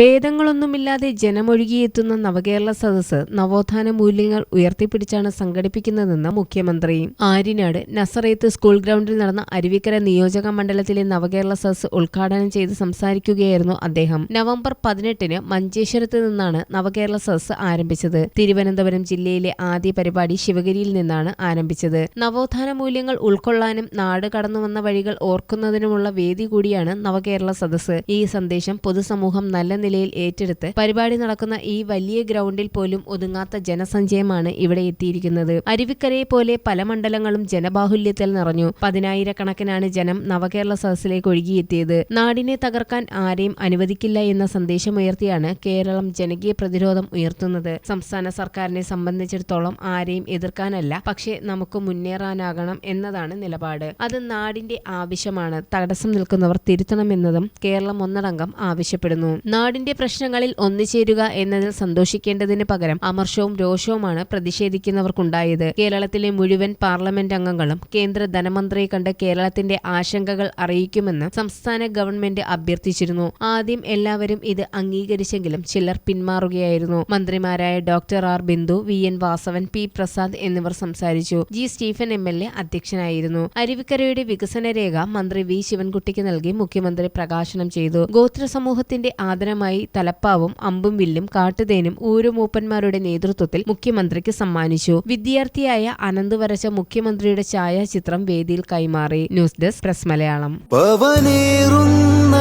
ഭേദങ്ങളൊന്നുമില്ലാതെ ജനമൊഴുകിയെത്തുന്ന നവകേരള സദസ്സ് നവോത്ഥാന മൂല്യങ്ങൾ ഉയർത്തിപ്പിടിച്ചാണ് സംഘടിപ്പിക്കുന്നതെന്ന് മുഖ്യമന്ത്രി. ആര്യനാട് നസറേത്ത് സ്കൂൾ ഗ്രൗണ്ടിൽ നടന്ന അരുവിക്കര നിയോജക മണ്ഡലത്തിലെ നവകേരള സദസ്സ് ഉദ്ഘാടനം ചെയ്ത് സംസാരിക്കുകയായിരുന്നു അദ്ദേഹം. നവംബർ പതിനെട്ടിന് മഞ്ചേശ്വരത്ത് നിന്നാണ് നവകേരള സദസ്സ് ആരംഭിച്ചത്. തിരുവനന്തപുരം ജില്ലയിലെ ആദ്യ പരിപാടി ശിവഗിരിയിൽ നിന്നാണ് ആരംഭിച്ചത്. നവോത്ഥാന മൂല്യങ്ങൾ ഉൾക്കൊള്ളാനും നാട് കടന്നുവന്ന വഴികൾ ഓർക്കുന്നതിനുമുള്ള വേദി കൂടിയാണ് നവകേരള സദസ്സ്. ഈ സന്ദേശം പൊതുസമൂഹം നല്ല നിലയിൽ ഏറ്റെടുത്ത് പരിപാടി നടക്കുന്ന ഈ വലിയ ഗ്രൗണ്ടിൽ പോലും ഒതുങ്ങാത്ത ജനസഞ്ചയമാണ് ഇവിടെ എത്തിയിരിക്കുന്നത്. അരുവിക്കരയെ പോലെ പല മണ്ഡലങ്ങളും ജനബാഹുല്യത്തിൽ നിറഞ്ഞു. പതിനായിരക്കണക്കിനാണ് ജനം നവകേരള സദസ്സിലേക്ക് ഒഴുകിയെത്തിയത്. നാടിനെ തകർക്കാൻ ആരെയും അനുവദിക്കില്ല എന്ന സന്ദേശമുയർത്തിയാണ് കേരളം ജനകീയ പ്രതിരോധം ഉയർത്തുന്നത്. സംസ്ഥാന സർക്കാരിനെ സംബന്ധിച്ചിടത്തോളം ആരെയും എതിർക്കാനല്ല പക്ഷേ നമുക്ക് മുന്നേറാനാകണം എന്നതാണ് നിലപാട്. അത് നാടിന്റെ ആവശ്യമാണ്. തടസ്സം നിൽക്കുന്നവർ തിരുത്തണമെന്നതും കേരളം ഒന്നടങ്കം ആവശ്യപ്പെടുന്നു. നാടിന്റെ പ്രശ്നങ്ങളിൽ ഒന്നിച്ചേരുക എന്നതിൽ സന്തോഷിക്കേണ്ടതിന് പകരം അമർഷവും രോഷവുമാണ് പ്രതിഷേധിക്കുന്നവർക്കുണ്ടായത്. കേരളത്തിലെ മുഴുവൻ പാർലമെന്റ് അംഗങ്ങളും കേന്ദ്ര ധനമന്ത്രിയെ കണ്ട് കേരളത്തിന്റെ ആശങ്കകൾ അറിയിക്കുമെന്ന് സംസ്ഥാന ഗവൺമെന്റ് അഭ്യർത്ഥിച്ചിരുന്നു. ആദ്യം എല്ലാവരും ഇത് അംഗീകരിച്ചെങ്കിലും ചിലർ പിന്മാറുകയായിരുന്നു. മന്ത്രിമാരായ doctor R Bindu V N Vasavan P Prasad എന്നിവർ സംസാരിച്ചു. G Stephen M L A അധ്യക്ഷനായിരുന്നു. അരുവിക്കരയുടെ വികസന രേഖ മന്ത്രി വി ശിവൻകുട്ടിക്ക് നൽകി മുഖ്യമന്ത്രി പ്രകാശനം ചെയ്തു. ഗോത്ര സമൂഹത്തിന്റെ ആദരമായി തലപ്പാവും അമ്പും വില്ലും കാട്ടുതേനും ഊരുമൂപ്പന്മാരുടെ നേതൃത്വത്തിൽ മുഖ്യമന്ത്രിക്ക് സമ്മാനിച്ചു. വിദ്യാർത്ഥിയായ അനന്ത് വരച്ച മുഖ്യമന്ത്രിയുടെ ഛായാചിത്രം വേദിയിൽ കൈമാറി. News desk press Malayalam. പവനേറുന്ന